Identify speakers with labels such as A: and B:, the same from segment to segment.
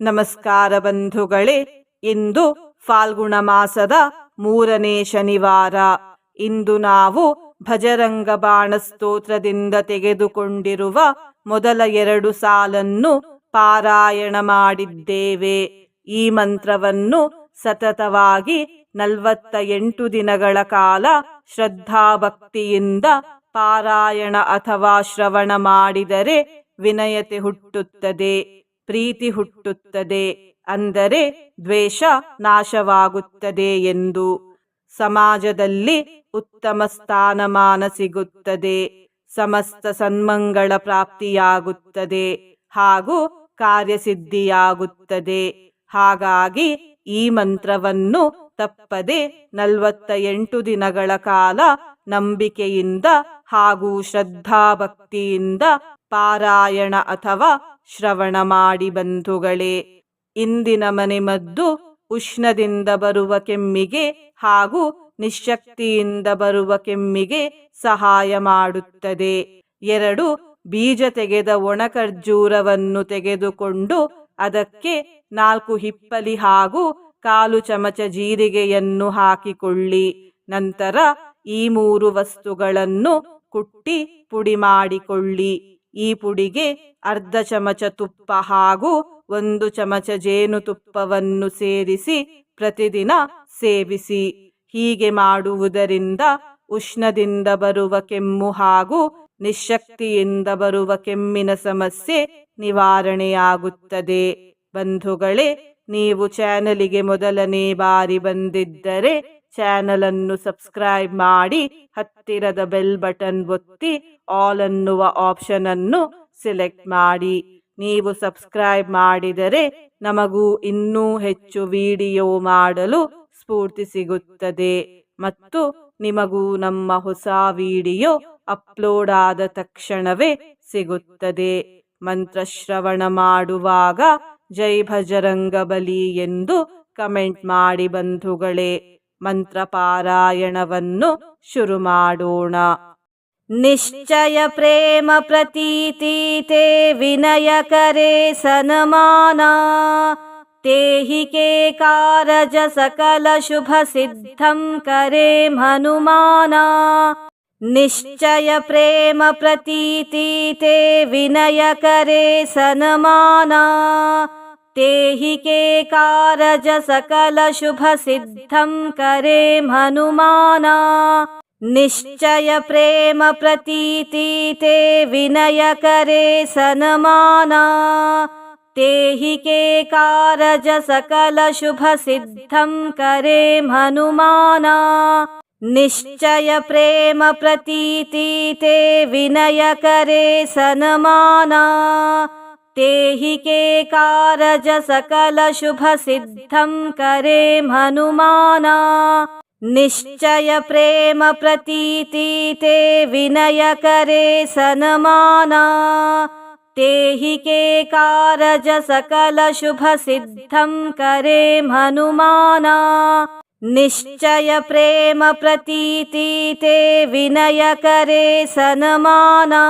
A: ನಮಸ್ಕಾರ ಬಂಧುಗಳೇ, ಇಂದು ಫಾಲ್ಗುಣ ಮಾಸದ ಮೂರನೇ ಶನಿವಾರ. ಇಂದು ನಾವು ಭಜರಂಗ ಬಾಣ ಸ್ತೋತ್ರದಿಂದ ತೆಗೆದುಕೊಂಡಿರುವ ಮೊದಲ ಎರಡು ಸಾಲನ್ನು ಪಾರಾಯಣ ಮಾಡಿದ್ದೇವೆ. ಈ ಮಂತ್ರವನ್ನು ಸತತವಾಗಿ ನಲವತ್ತ ಎಂಟು ದಿನಗಳ ಕಾಲ ಶ್ರದ್ಧಾಭಕ್ತಿಯಿಂದ ಪಾರಾಯಣ ಅಥವಾ ಶ್ರವಣ ಮಾಡಿದರೆ ವಿನಯತೆ ಹುಟ್ಟುತ್ತದೆ. ಪ್ರೀತಿ ಹುಟ್ಟುತ್ತದೆ ಅಂದರೆ ದ್ವೇಷ ನಾಶವಾಗುತ್ತದೆ ಎಂದು. ಸಮಾಜದಲ್ಲಿ ಉತ್ತಮ ಸ್ಥಾನಮಾನ ಸಿಗುತ್ತದೆ, ಸಮಸ್ತ ಸನ್ಮಂಗಳ ಪ್ರಾಪ್ತಿಯಾಗುತ್ತದೆ ಹಾಗೂ ಕಾರ್ಯಸಿದ್ಧಿಯಾಗುತ್ತದೆ. ಹಾಗಾಗಿ ಈ ಮಂತ್ರವನ್ನು ತಪ್ಪದೆ ನಲವತ್ತ ಎಂಟು ದಿನಗಳ ಕಾಲ ನಂಬಿಕೆಯಿಂದ ಹಾಗೂ ಶ್ರದ್ಧಾಭಕ್ತಿಯಿಂದ ಪಾರಾಯಣ ಅಥವಾ ಶ್ರವಣ ಮಾಡಿ ಬಂಧುಗಳೇ. ಇಂದಿನ ಮನೆಮದ್ದು ಉಷ್ಣದಿಂದ ಬರುವ ಕೆಮ್ಮಿಗೆ ಹಾಗೂ ನಿಶಕ್ತಿಯಿಂದ ಬರುವ ಕೆಮ್ಮಿಗೆ ಸಹಾಯ ಮಾಡುತ್ತದೆ. ಎರಡು, ಬೀಜ ತೆಗೆದ ಒಣಖರ್ಜೂರವನ್ನು ತೆಗೆದುಕೊಂಡು ಅದಕ್ಕೆ ನಾಲ್ಕು ಹಿಪ್ಪಲಿ ಹಾಗೂ ಕಾಲು ಚಮಚ ಜೀರಿಗೆಯನ್ನು ಹಾಕಿಕೊಳ್ಳಿ. ನಂತರ ಈ ಮೂರು ವಸ್ತುಗಳನ್ನು ಕುಟ್ಟಿ ಪುಡಿ ಮಾಡಿಕೊಳ್ಳಿ. ಈ ಪುಡಿಗೆ ಅರ್ಧ ಚಮಚ ತುಪ್ಪ ಹಾಗೂ ಒಂದು ಚಮಚ ಜೇನುತುಪ್ಪವನ್ನು ಸೇರಿಸಿ ಪ್ರತಿದಿನ ಸೇವಿಸಿ. ಹೀಗೆ ಮಾಡುವುದರಿಂದ ಉಷ್ಣದಿಂದ ಬರುವ ಕೆಮ್ಮು ಹಾಗೂ ನಿಶಕ್ತಿಯಿಂದ ಬರುವ ಕೆಮ್ಮಿನ ಸಮಸ್ಯೆ ನಿವಾರಣೆಯಾಗುತ್ತದೆ. ಬಂಧುಗಳೇ, ನೀವು ಚಾನಲಿಗೆ ಮೊದಲನೇ ಬಾರಿ ಬಂದಿದ್ದರೆ ಚಾನಲ್ ಅನ್ನು ಸಬ್ಸ್ಕ್ರೈಬ್ ಮಾಡಿ ಹತ್ತಿರದ ಬೆಲ್ ಬಟನ್ ಒತ್ತಿ ಆಲ್ ಅನ್ನುವ ಆಪ್ಷನ್ ಅನ್ನು ಸೆಲೆಕ್ಟ್ ಮಾಡಿ. ನೀವು ಸಬ್ಸ್ಕ್ರೈಬ್ ಮಾಡಿದರೆ ನಮಗೂ ಇನ್ನೂ ಹೆಚ್ಚು ವಿಡಿಯೋ ಮಾಡಲು ಸ್ಫೂರ್ತಿ ಸಿಗುತ್ತದೆ. ಮತ್ತು ನಿಮಗೂ ನಮ್ಮ ಹೊಸ ವಿಡಿಯೋ ಅಪ್ಲೋಡ್ ಆದ ತಕ್ಷಣವೇ ಸಿಗುತ್ತದೆ. ಮಂತ್ರಶ್ರವಣ ಮಾಡುವಾಗ ಜೈ ಭಜರಂಗ ಬಲಿ ಎಂದು ಕಮೆಂಟ್ ಮಾಡಿ ಬಂಧುಗಳೇ. ಮಂತ್ರ ಪಾರಾಯಣವನ್ನು ಶುರು ಮಾಡೋಣ ನಿಶ್ಚಯ ಪ್ರೇಮ ಪ್ರತೀತೀತೆ ವಿನಯ ಕರೆ ಸನಮಾನ ते हि के कारज सकलशुभसिद्धं करे हनुमाना निश्चय प्रेम प्रतीति ते विनय करे सनमाना ते हि के कारज सकलशुभसिद्धं करे हनुमाना निश्चय प्रेम प्रतीति ते विनय करे सनमाना। ते हि के कारज सकलशुभसिद्धं करे हनुमाना निश्चय प्रेम प्रतीति ते विनय करे सनमाना ते हि के कारज सकलशुभसिद्धं करे हनुमाना। निश्चय प्रेम प्रतीति ते विनय करे सनमाना। ते हि के कारज सकलशुभसिद्धं करे हनुमाना। निश्चय प्रेम प्रतीति ते विनय करे सनमाना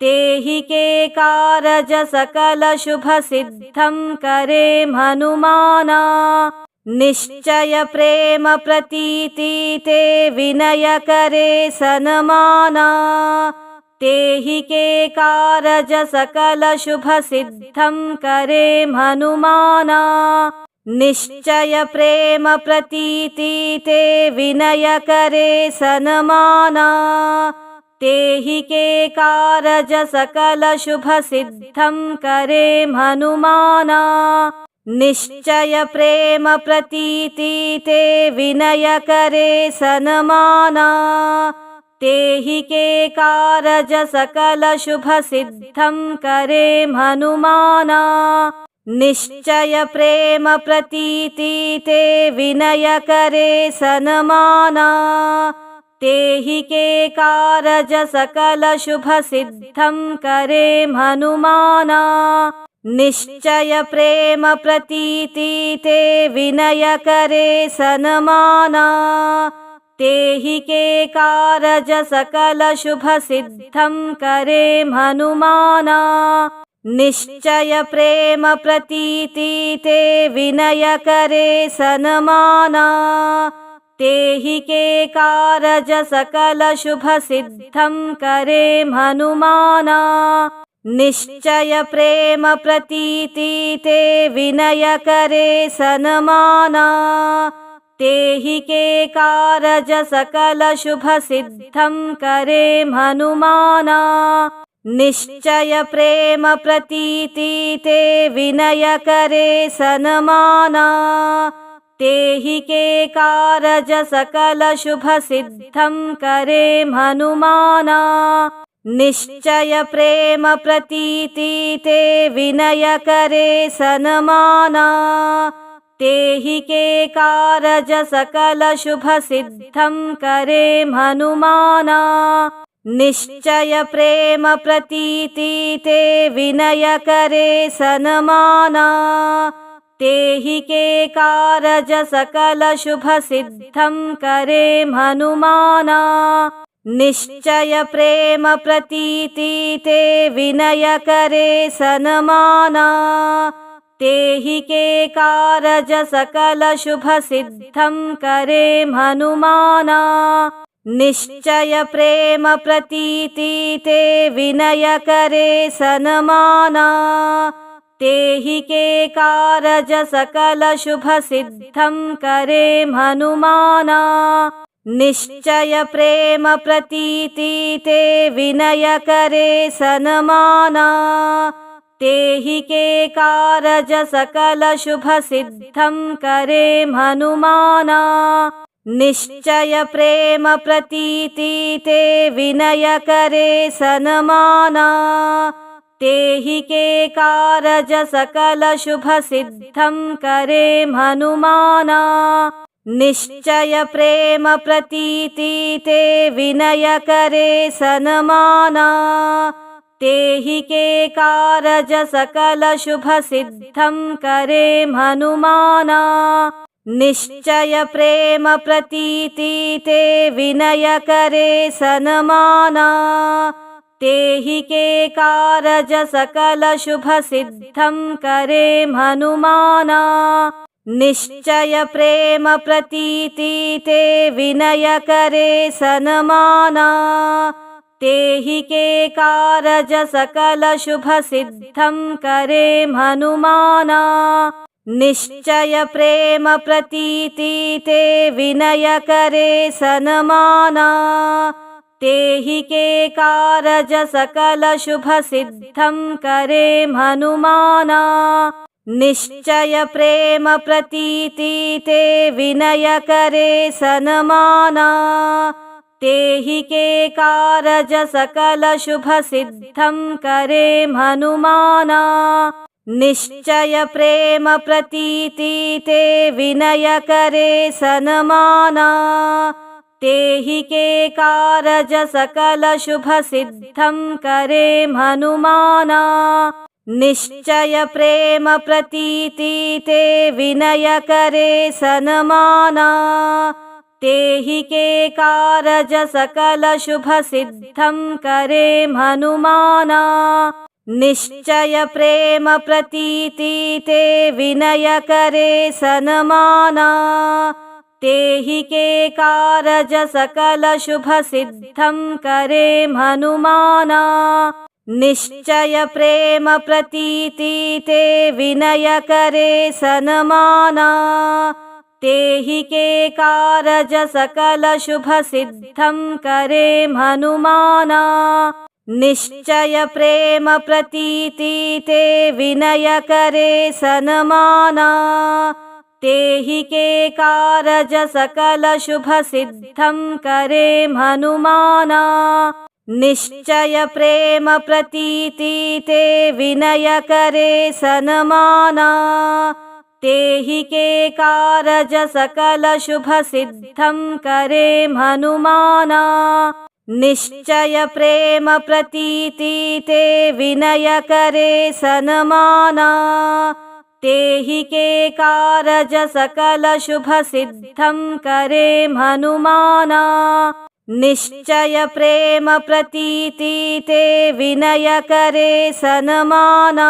A: ते हि के कारज सकलशुभसिद्धं करे हनुमाना। निश्चय प्रेम प्रतीति ते विनय करे सनमाना। ते हि के कारज सकलशुभसिद्धं करे हनुमाना। निश्चय प्रेम प्रतीति ते विनय करे सनमाना ते हि के कारज सकलशुभसिद्धं करे हनुमाना। निश्चय प्रेम प्रतीति ते विनय करे सनमाना। ते हि के कारज सकलशुभसिद्धं करे हनुमाना। निश्चय प्रेम प्रतीति ते विनय करे सनमाना ते हि के कारज सकलशुभसिद्धं करे हनुमाना। निश्चय प्रेम प्रतीति ते विनय करे सनमाना। ते हि के कारज सकलशुभसिद्धं करे हनुमाना। निश्चय प्रेम प्रतीति ते विनय करे सनमाना ते हि के कारज सकल शुभ सिद्धं करे हनुमाना। निश्चय प्रेम प्रतीति ते विनय करे सनमाना। ते हि के कारज सकल शुभ सिद्धं करे हनुमाना। निश्चय प्रेम प्रतीति ते विनय करे सनमाना ते हि के कारज सकल शुभ सिद्धं करे हनुमाना। निश्चय प्रेम प्रतीति ते विनय करे सनमाना। ते हि के कारज सकल शुभ सिद्धं करे हनुमाना। निश्चय प्रेम प्रतीति ते विनय करे सनमाना ते हि के कारज सकल शुभ सिद्धं करे हनुमाना। निश्चय प्रेम प्रतीति ते विनय करे सनमाना। ते हि के कारज सकल शुभ सिद्धं करे हनुमाना। निश्चय प्रेम प्रतीति ते विनय करे सनमाना ते हि के कारज सकल शुभ सिद्धं करे हनुमाना। निश्चय प्रेम प्रतीति ते विनय करे सनमाना। ते हि के कारज सकल शुभ सिद्धं करे हनुमाना। निश्चय प्रेम प्रतीति ते विनय करे सनमाना ते हि के कारज सकल शुभ सिद्धं करे हनुमाना। निश्चय प्रेम प्रतीति ते विनय करे सनमाना। ते हि के कारज सकल शुभ सिद्धं करे हनुमाना। निश्चय प्रेम प्रतीति ते विनय करे सनमाना ते हि के कारज सकल शुभ सिद्धं करे हनुमाना। निश्चय प्रेम प्रतीति ते विनय करे सनमाना। ते हि के कारज सकल करे हनुमाना। निश्चय प्रेम प्रतीति ते विनय करे सनमाना ते हि के कारज सकल शुभ सिद्धं करे हनुमाना। निश्चय प्रेम प्रतीति ते विनय करे सनमाना। ते हि के कारज सकल शुभ सिद्धं करे हनुमाना। निश्चय प्रेम प्रतीति ते विनय करे सनमाना ते हि के कारज सकल शुभ सिद्धं करे हनुमाना। निश्चय प्रेम प्रतीति ते विनय करे सनमाना। ते हि के कारज सकल शुभ सिद्धं करे हनुमाना। निश्चय प्रेम प्रतीति ते विनय करे सनमाना ते हि के कारज सकल शुभ सिद्धं करे हनुमाना। निश्चय प्रेम प्रतीति ते विनय करे सनमाना। ते हि के कारज सकल शुभ सिद्धं करे हनुमाना। निश्चय प्रेम प्रतीति ते विनय करे सनमाना ते हि के कारज सकल शुभ सिद्धं करे हनुमाना। निश्चय प्रेम प्रतीति ते विनय करे सनमाना। ते हि के कारज सकल शुभ सिद्धं करे हनुमाना। निश्चय प्रेम प्रतीति ते विनय करे सनमाना ते हि के कारज सकल शुभ सिद्धं करे हनुमाना। निश्चय प्रेम प्रतीति ते विनय करे सनमाना।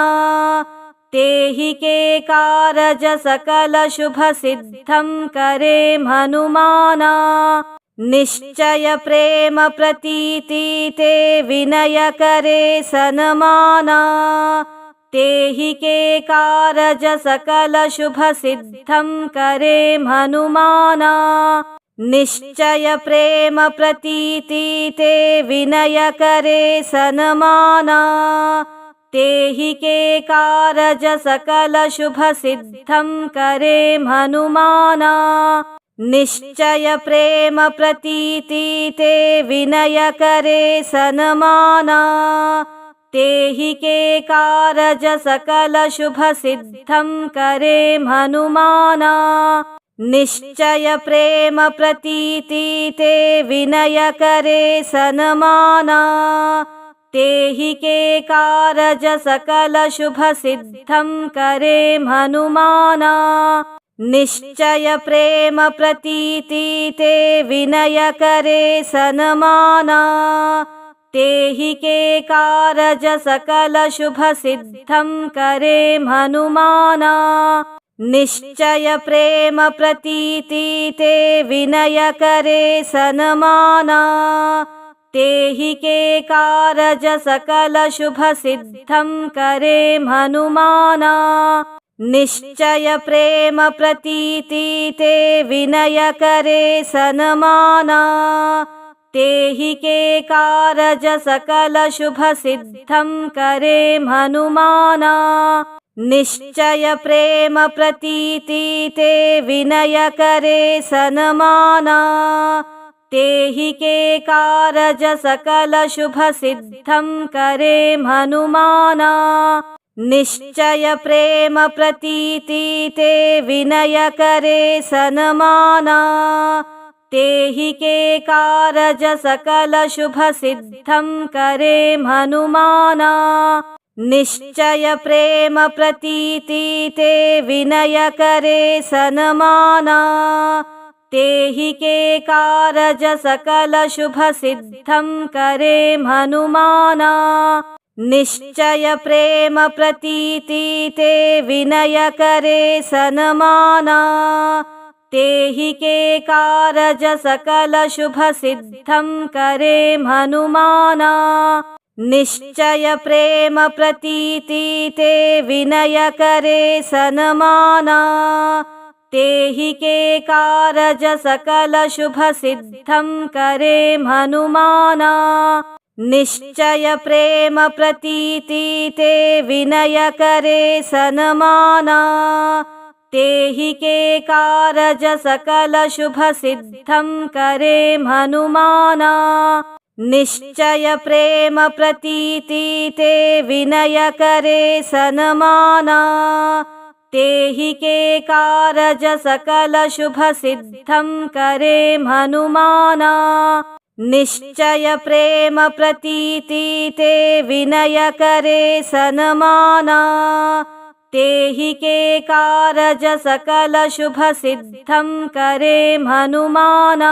A: ते हि के कारज सकल शुभ सिद्धं करे हनुमाना। निश्चय प्रेम प्रतीति ते विनय करे सनमाना ते हि के कारज सकल शुभ सिद्धं करे हनुमाना। निश्चय प्रेम प्रतीति ते विनय करे सनमाना। ते हि के कारज सकल शुभ सिद्धं करे हनुमाना। निश्चय प्रेम प्रतीति ते विनय करे सनमाना ते हि के कारज सकल शुभ सिद्धं करे हनुमाना। निश्चय प्रेम प्रतीति ते विनय करे सनमाना। ते हि के कारज सकल शुभ सिद्धं करे हनुमाना। निश्चय प्रेम प्रतीति ते विनय करे सनमाना ते हि के कारज सकल शुभ सिद्धं करे हनुमाना। निश्चय प्रेम प्रतीति ते विनय करे सनमाना। ते हि के कारज सकल शुभ सिद्धं करे हनुमाना। निश्चय प्रेम प्रतीति ते विनय करे सनमाना ते हि के कारज सकल शुभ सिद्धं करे हनुमाना। निश्चय प्रेम प्रतीति ते विनय करे सनमाना। ते हि के कारज सकल शुभ सिद्धं करे हनुमाना। निश्चय प्रेम प्रतीति ते विनय करे सनमाना ते हि के कारज सकल शुभ सिद्धं करे हनुमाना। निश्चय प्रेम प्रतीति ते विनय करे सनमाना। ते हि के कारज सकल शुभ सिद्धं करे हनुमाना। निश्चय प्रेम प्रतीति ते विनय करे सनमाना ते हि के कारज सकल शुभ सिद्धं करे हनुमाना। निश्चय प्रेम प्रतीति ते विनय करे सनमाना। ते हि के कारज सकल शुभ सिद्धं करे हनुमाना। निश्चय प्रेम प्रतीति ते विनय करे सनमाना ते हि के कारज सकल शुभ सिद्धं करे हनुमाना। निश्चय प्रेम प्रतीति ते विनय करे सनमाना। ते हि के कारज सकल शुभ सिद्धं करे हनुमाना। निश्चय प्रेम प्रतीति ते विनय करे सनमाना ते हि के कारज सकल शुभ सिद्धं करे हनुमाना।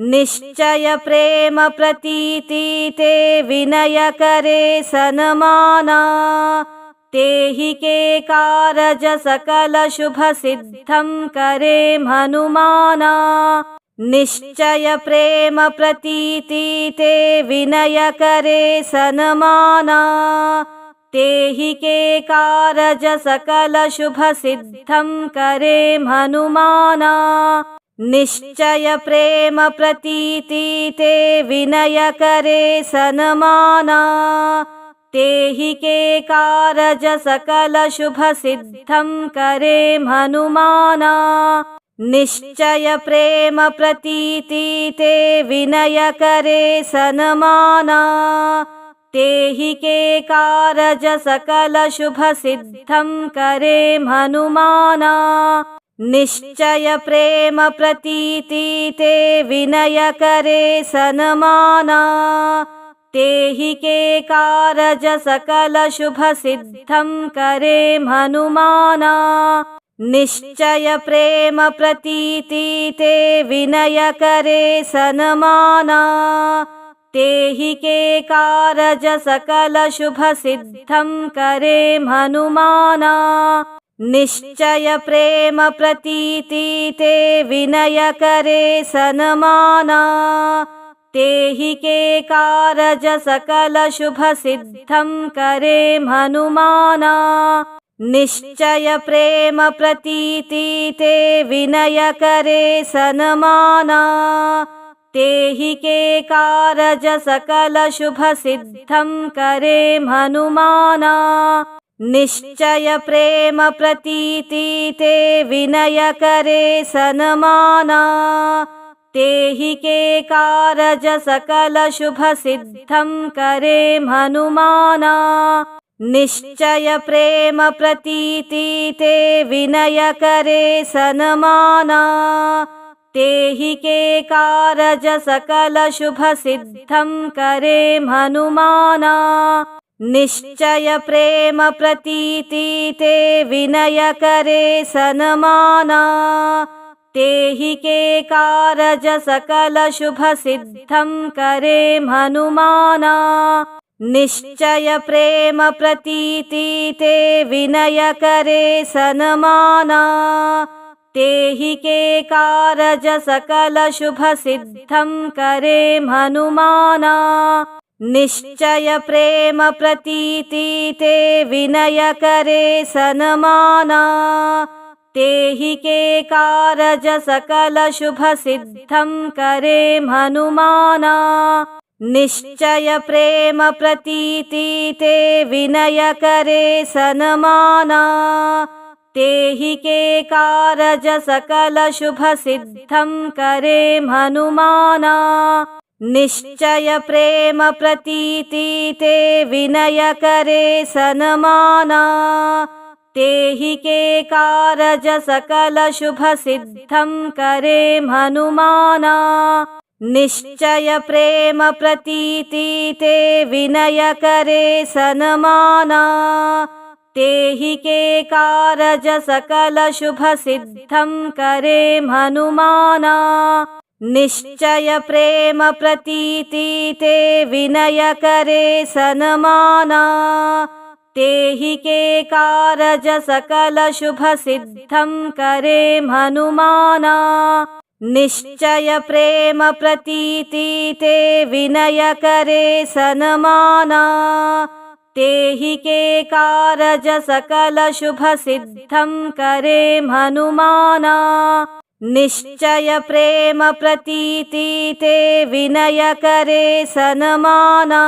A: निश्चय प्रेम प्रतीति ते विनय करे सनमाना। ते हि के कारज सकल शुभ सिद्धं करे हनुमाना। निश्चय प्रेम प्रतीति ते विनय करे सनमाना ते हि के कारज सकल शुभ सिद्धं करे हनुमाना। निश्चय प्रेम प्रतीति ते विनय करे सनमाना। ते हि के कारज सकल शुभ सिद्धं करे हनुमाना। निश्चय प्रेम प्रतीति ते विनय करे सनमाना ते हि के कारज सकल शुभ सिद्धं करे हनुमाना। निश्चय प्रेम प्रतीति ते विनय करे सनमाना। ते हि के कारज सकल शुभ सिद्धं करे हनुमाना। निश्चय प्रेम प्रतीति ते विनय करे सनमाना ते हि के कारज सकल शुभ सिद्धं करे हनुमाना। निश्चय प्रेम प्रतीति ते विनय करे सनमाना। ते हि के कारज सकल शुभ सिद्धं करे हनुमाना। निश्चय प्रेम प्रतीति ते विनय करे सनमाना ते हि के कारज सकल शुभ सिद्धं करे हनुमाना। निश्चय प्रेम प्रतीति ते विनय करे सनमाना। ते हि के कारज सकल शुभ सिद्धं करे हनुमाना। निश्चय प्रेम प्रतीति ते विनय करे सनमाना ते हि के कारज सकल शुभ सिद्धं करे हनुमाना। निश्चय प्रेम प्रतीति ते विनय करे सनमाना। ते हि के कारज सकल शुभ सिद्धं करे हनुमाना। निश्चय प्रेम प्रतीति ते विनय करे सनमाना ते हि के कारज सकल शुभ सिद्धं करे हनुमाना। निश्चय प्रेम प्रतीति ते विनय करे सनमाना। ते हि के कारज सकल शुभ सिद्धं करे हनुमाना। निश्चय प्रेम प्रतीति ते विनय करे सनमाना ते हि के कारज सकल शुभ सिद्धं करे हनुमाना। निश्चय प्रेम प्रतीति ते विनय करे सनमाना। ते हि के कारज सकल शुभ सिद्धं करे हनुमाना। निश्चय प्रेम प्रतीति ते विनय करे सनमाना ते हि के कारज सकल शुभ सिद्धं करे हनुमाना। निश्चय प्रेम प्रतीति ते विनय करे सनमाना। ते हि के कारज सकल शुभ सिद्धं करे हनुमाना। निश्चय प्रेम प्रतीति ते विनय करे सनमाना ते हि के कारज सकल शुभ सिद्धं करे हनुमाना। निश्चय प्रेम प्रतीति ते विनय करे सनमाना।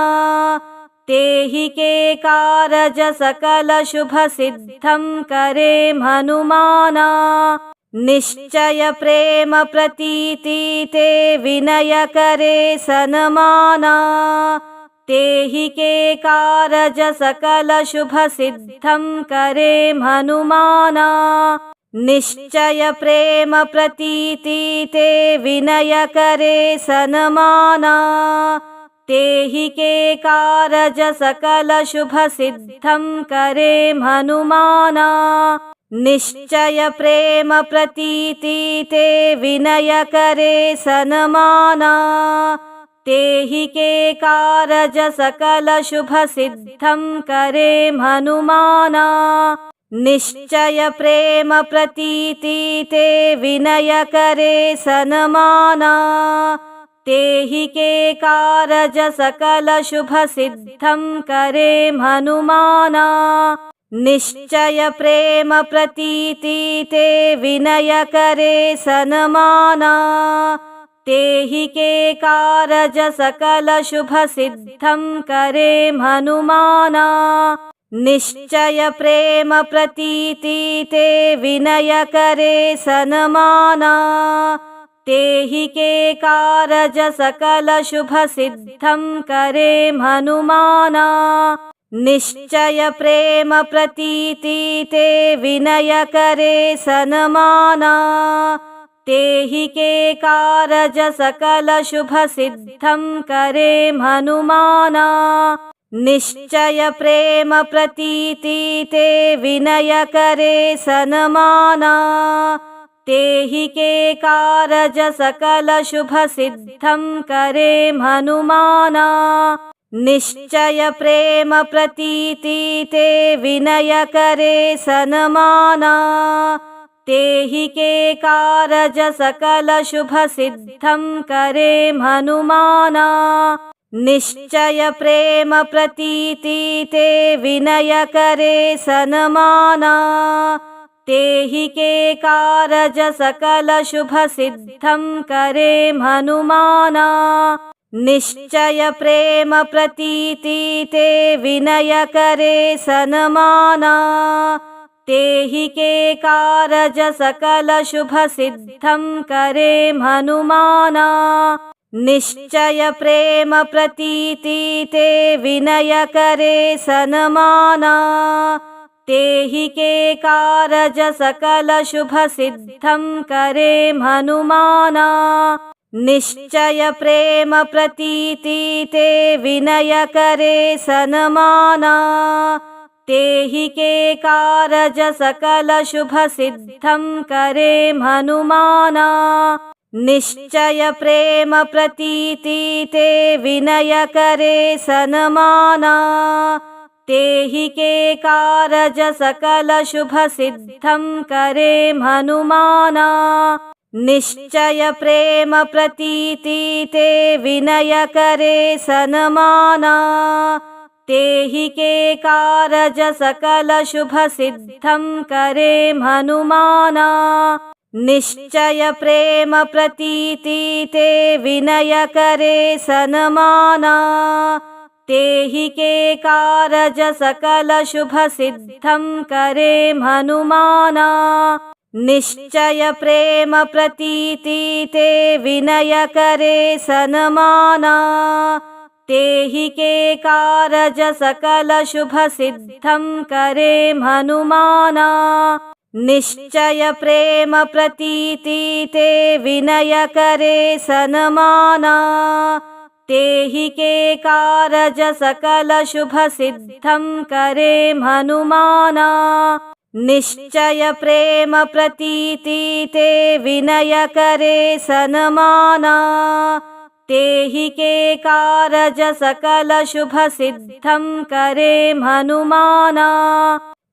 A: ते हि के कारज सकल शुभ सिद्धं करे हनुमाना। निश्चय प्रेम प्रतीति ते विनय करे सनमाना ते हि के कारज सकल शुभ सिद्धं करे हनुमाना। निश्चय प्रेम प्रतीति ते विनय करे सनमाना। ते हि के कारज सकल शुभ सिद्धं करे हनुमाना। निश्चय प्रेम प्रतीति ते विनय करे सनमाना ते हि के कारज सकल शुभ सिद्धं करे हनुमाना। निश्चय प्रेम प्रतीति ते विनय करे सनमाना। ते हि के कारज सकल शुभ सिद्धं करे हनुमाना। निश्चय प्रेम प्रतीति ते विनय करे सनमाना ते हि के कारज सकल शुभ सिद्धं करे हनुमाना। निश्चय प्रेम प्रतीति ते विनय करे सनमाना। ते हि के कारज सकल शुभ सिद्धं करे हनुमाना। निश्चय प्रेम प्रतीति ते विनय करे सनमाना ते हि के कारज सकल शुभ सिद्धं करे हनुमाना। निश्चय प्रेम प्रतीति ते विनय करे सनमाना। ते हि के कारज सकल शुभ सिद्धं करे हनुमाना। निश्चय प्रेम प्रतीति ते विनय करे सनमाना ते हि के कारज सकल शुभ सिद्धं करे हनुमाना। निश्चय प्रेम प्रतीति ते विनय करे सनमाना। ते हि के कारज सकल शुभ सिद्धं करे हनुमाना। निश्चय प्रेम प्रतीति ते विनय करे सनमाना ते हि के कारज सकल शुभ सिद्धं करे हनुमाना। निश्चय प्रेम प्रतीति ते विनय करे सनमाना। ते हि के कारज सकल शुभ सिद्धं करे हनुमाना। निश्चय प्रेम प्रतीति ते विनय करे सनमाना ते हि के कारज सकल शुभ सिद्धं करे हनुमाना। निश्चय प्रेम प्रतीति ते विनय करे सनमाना। ते हि के कारज सकल शुभ सिद्धं करे हनुमाना। निश्चय प्रेम प्रतीति ते विनय करे सनमाना ते हि के कारज सकल शुभ सिद्धं करे हनुमाना। निश्चय प्रेम प्रतीति ते विनय करे सनमाना। ते हि के कारज सकल शुभ सिद्धं करे हनुमाना। निश्चय प्रेम प्रतीति ते विनय करे सनमाना ते हि के कारज सकल शुभ सिद्धं करे हनुमाना। निश्चय प्रेम प्रतीति ते विनय करे सनमाना। ते हि के कारज सकल शुभ सिद्धं करे हनुमाना। निश्चय प्रेम प्रतीति ते विनय करे सनमाना ते हि के कारज सकल शुभ सिद्धं करे हनुमाना।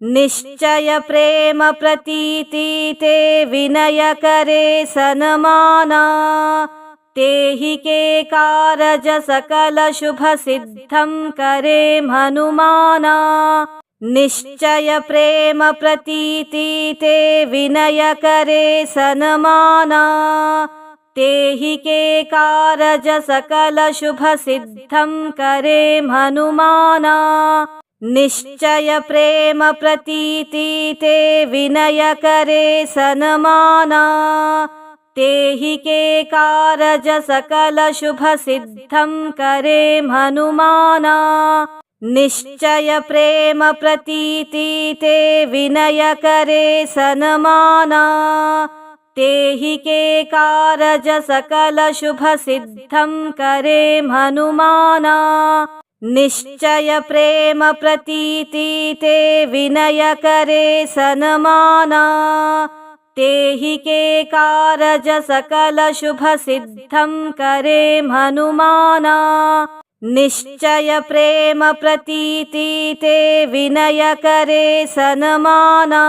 A: निश्चय प्रेम प्रतीति ते विनय करे सनमाना। ते हि के कारज सकल शुभ सिद्धं करे हनुमाना। निश्चय प्रेम प्रतीति ते विनय करे सनमाना ते हि के कारज सकल शुभ सिद्धं करे हनुमाना। निश्चय प्रेम प्रतीति ते विनय करे सनमाना। ते हि के कारज सकल शुभ सिद्धं करे हनुमाना। निश्चय प्रेम प्रतीति ते विनय करे सनमाना ते हि के कारज सकल शुभ सिद्धं करे हनुमाना। निश्चय प्रेम प्रतीति ते विनय करे सनमाना। ते हि के कारज सकल शुभ सिद्धं करे हनुमाना। निश्चय प्रेम प्रतीति ते विनय करे सनमाना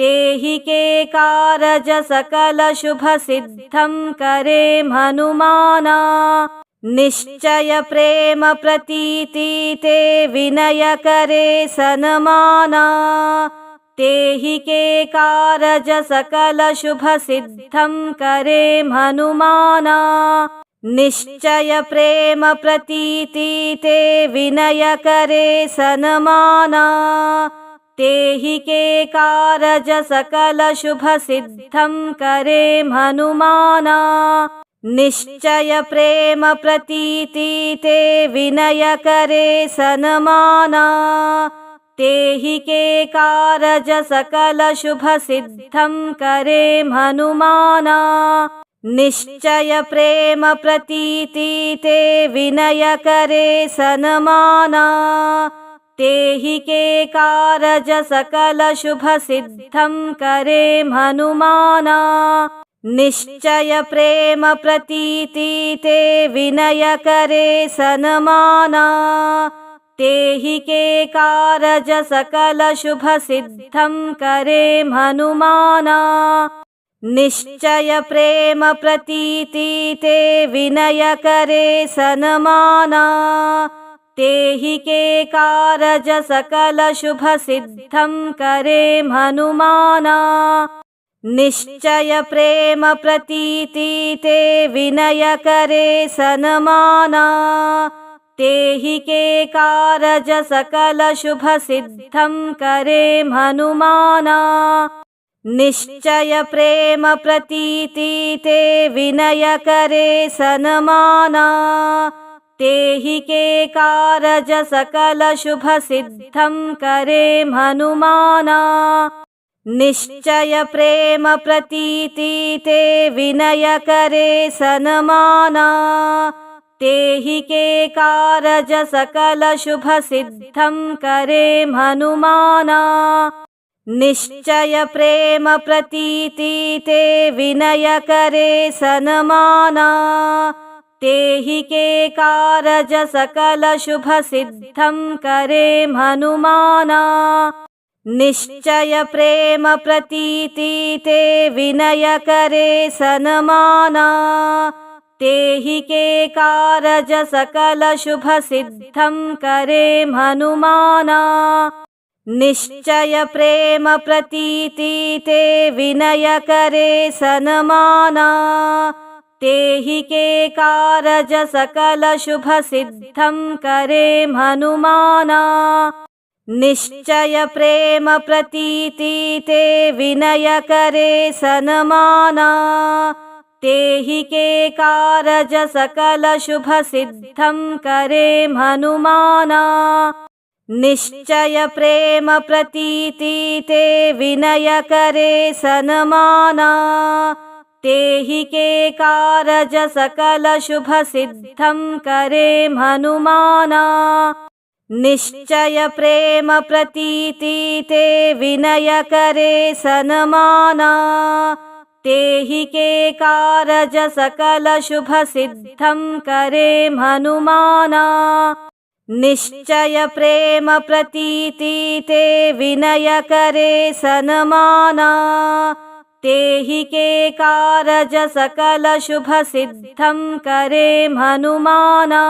A: ते हि के कारज सकल शुभ सिद्धं करे हनुमाना। निश्चय प्रेम प्रतीति ते विनय करे सनमाना। ते हि के कारज सकल शुभ सिद्धं करे हनुमाना। निश्चय प्रेम प्रतीति ते विनय करे सनमाना ते हि के कारज सकल शुभ सिद्धं करे हनुमाना। निश्चय प्रेम प्रतीति ते विनय करे सनमाना। ते हि के कारज सकल शुभ सिद्धं करे हनुमाना। निश्चय प्रेम प्रतीति ते विनय करे सनमाना ते हि के कारज सकल शुभ सिद्धं करे हनुमाना। निश्चय प्रेम प्रतीति ते विनय करे सनमाना। ते हि के कारज सकल शुभ सिद्धं करे हनुमाना। निश्चय प्रेम प्रतीति ते विनय करे सनमाना ते हि के कारज सकल शुभ सिद्धं करे हनुमाना। निश्चय प्रेम प्रतीति ते विनय करे सनमाना। ते हि के कारज सकल शुभ सिद्धं करे हनुमाना। निश्चय प्रेम प्रतीति ते विनय करे सनमाना ते हि के कारज सकल शुभ सिद्धं करे हनुमाना। निश्चय प्रेम प्रतीति ते विनय करे सनमाना। ते हि के कारज सकल शुभ सिद्धं करे हनुमाना। निश्चय प्रेम प्रतीति ते विनय करे सनमाना ते हि के कारज सकल शुभ सिद्धं करे हनुमाना। निश्चय प्रेम प्रतीति ते विनय करे सनमाना। ते हि के कारज सकल शुभ सिद्धं करे हनुमाना। निश्चय प्रेम प्रतीति ते विनय करे सनमाना ते हि के कारज सकल शुभ सिद्धं करे हनुमाना। निश्चय प्रेम प्रतीति ते विनय करे सनमाना। ते हि के कारज सकल शुभ सिद्धं करे हनुमाना। निश्चय प्रेम प्रतीति ते विनय करे सनमाना ते हि के कारज सकल शुभ सिद्धं करे हनुमाना। निश्चय प्रेम प्रतीति ते विनय करे सनमाना। ते हि के कारज सकल शुभ सिद्धं करे हनुमाना। निश्चय प्रेम प्रतीति ते विनय करे सनमाना ते हि के कारज सकल शुभ सिद्धं करे हनुमाना